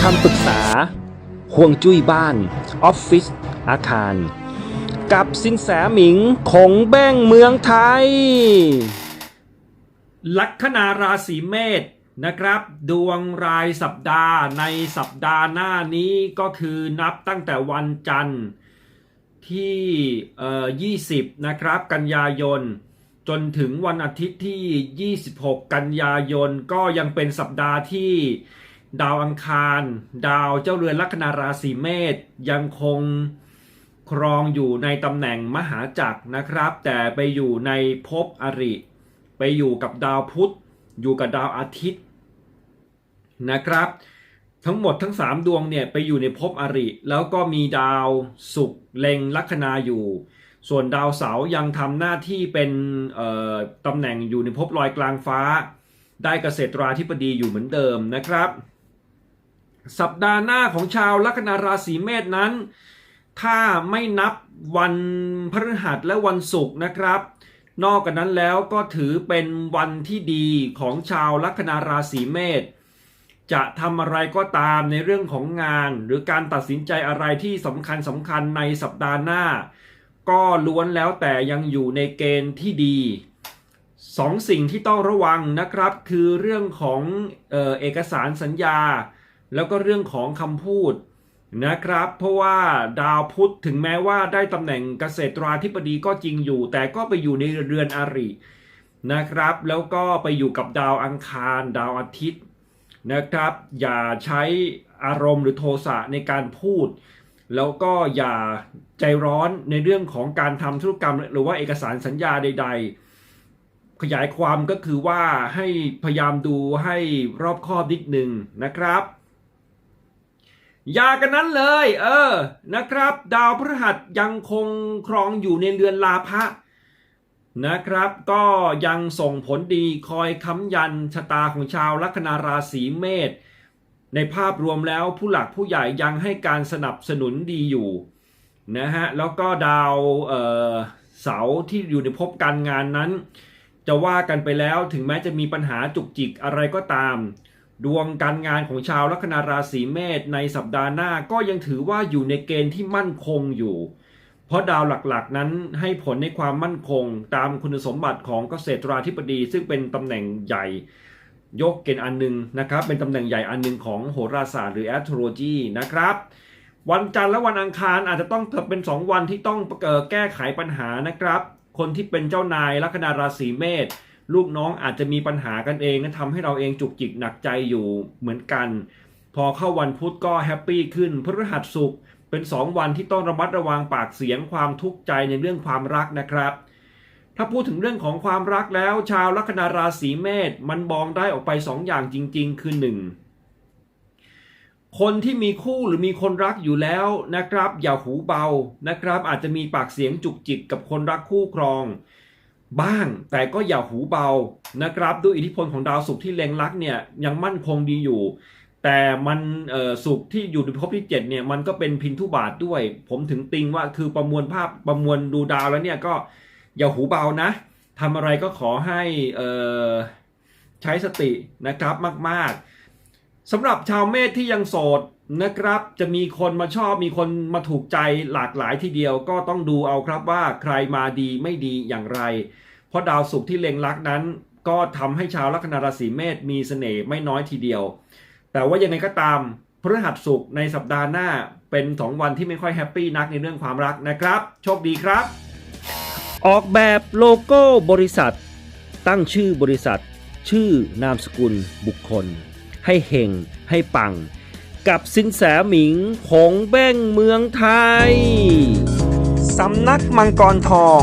คำปรึกษาห่วงจุ้ยบ้าน ออฟฟิศอาคาร กับสินแสหมิงคงแบ้งเมืองไทย ลัคนาราศีเมษนะครับ ดวงรายสัปดาห์ในสัปดาห์หน้านี้ก็คือนับตั้งแต่วันจันทร์ที่ 20 นะครับ กันยายน จนถึงวันอาทิตย์ที่ 26 กันยายนก็ยังเป็นสัปดาห์ที่ ดาวอังคาร ดาวเจ้าเรือนลัคนาราศีเมษยังคงครองอยู่ในตำแหน่งมหาจักรนะครับ แต่ไปอยู่ในภพอริ ไปอยู่กับดาวพุธอยู่กับดาวอาทิตย์นะครับ ทั้งหมดทั้ง 3 ดวงเนี่ยไปอยู่ในภพอริ แล้วก็มีดาวศุกร์เล็งลัคนาอยู่ ส่วนดาวเสาร์ยังทำหน้าที่เป็นตำแหน่งอยู่ในภพลอยกลางฟ้า ได้เกษตราธิบดีอยู่เหมือนเดิมนะครับ สัปดาห์หน้าของชาวลัคนาราศีเมษนั้น ถ้าไม่นับวันพฤหัสและวันศุกร์นะครับ นอกจากนั้นแล้วก็ถือเป็นวันที่ดีของชาวลัคนาราศีเมษจะทำอะไรก็ตามในเรื่องของงาน หรือการตัดสินใจอะไรที่สำคัญสำคัญในสัปดาห์หน้า ก็ล้วนแล้วแต่ยังอยู่ในเกณฑ์ที่ดีสองสิ่งที่ต้องระวังนะครับ คือเรื่องของเออเอกสารสัญญา แล้วก็เรื่องของคำพูดนะครับ เพราะว่าดาวพุธถึงแม้ว่าได้ตำแหน่งเกษตราธิบดีก็จริงอยู่ แต่ก็ไปอยู่ในเรือนอารินะครับ แล้วก็ไปอยู่กับดาวอังคาร ดาวอาทิตย์นะครับ อย่าใช้อารมณ์หรือโทสะในการพูด แล้วก็อย่าใจร้อนในเรื่องของการทำธุรกรรม หรือว่าเอกสารสัญญาใด ๆ ขยายความก็คือว่าให้พยายามดูให้รอบคอบนิดหนึ่งนะครับ ย่ากันนั้นเลย เออนะครับ ดาวพฤหัสยังคงครองอยู่ในเรือนลาภะนะครับ ก็ยังส่งผลดีคอยค้ำยันชะตาของชาวลัคนาราศีเมษในภาพรวมแล้วผู้หลักผู้ใหญ่ยังให้การสนับสนุนดีอยู่นะฮะแล้วก็ดาวเเสาที่อยู่ในภพการงานนั้น จะว่ากันไปแล้วถึงแม้จะมีปัญหาจุกจิกอะไรก็ตาม ดวงการงานของชาวลัคนาราศีเมษในสัปดาห์หน้าก็ยังถือว่าอยู่ในเกณฑ์ที่มั่นคงอยู่ เพราะดาวหลักๆนั้นให้ผลในความมั่นคง ตามคุณสมบัติของเกษตราธิบดี ซึ่งเป็นตำแหน่งใหญ่ ยกเกณฑ์อันหนึงนะครับ เป็นตำแหน่งใหญ่อันหนึงของโหราศาสตร์หรือ astrology นะครับวันจันทร์และวันอังคารอาจจะต้องเป็น 2 วันที่ต้องเอ่อแก้ไขปัญหานะครับ คนที่เป็นเจ้านายลัคนาราศีเมษ ลูกน้องอาจจะมีปัญหากันเองและทำให้เราเองจุกจิกหนักใจอยู่เหมือนกัน พอเข้าวันพุธก็แฮปปี้ขึ้นพฤหัสศุกร์เป็น 2 วันที่ต้องระมัดระวังปากเสียงความทุกข์ใจในเรื่องความรักนะครับ ถ้าพูดถึงเรื่องของความรักแล้ว ชาวลัคนาราศีเมษมันมองได้ออกไป 2 อย่างจริง ๆ คือ 1. คนที่มีคู่หรือมีคนรักอยู่แล้วนะครับ อย่าหูเบานะครับ อาจจะมีปากเสียงจุกจิกกับคนรักคู่ครอง บ้าง แต่ก็อย่าหูเบานะครับด้วยอิทธิพลของดาวศุกร์ที่เล็งลักเนี่ยยังมั่นคงดีอยู่ แต่มันเอ่อสุขที่อยู่ในภพที่7เนี่ยมันก็เป็นพินทุบาทด้วย ผมถึงติงว่าคือประมวลภาพประมวลดูดาวแล้วเนี่ยก็อย่าหูเบานะทำอะไรก็ขอให้ใช้สตินะครับมากๆสำหรับชาวเมษที่ยังโสดนะครับจะมีคนมาชอบมีคนมาถูกใจหลากหลายทีเดียวก็ต้องดูเอาครับว่าใครมาดีไม่ดีอย่างไร เพราะดาวศุกร์ที่เล็งลักษณ์นั้น ก็ทำให้ชาวลัคนาราศีเมษมีเสน่ห์ไม่น้อยทีเดียว แต่ว่ายังไงก็ตามพฤหัสศุกร์ในสัปดาห์หน้าเป็น 2 วันที่ไม่ค่อยแฮปปี้นักในเรื่องความรักนะครับ โชคดีครับ ออกแบบโลโก้บริษัท ตั้งชื่อบริษัท ชื่อนามสกุลบุคคล ให้เฮงให้ปัง กับสินแสหมิงหงแบ้งเมืองไทย สำนักมังกรทอง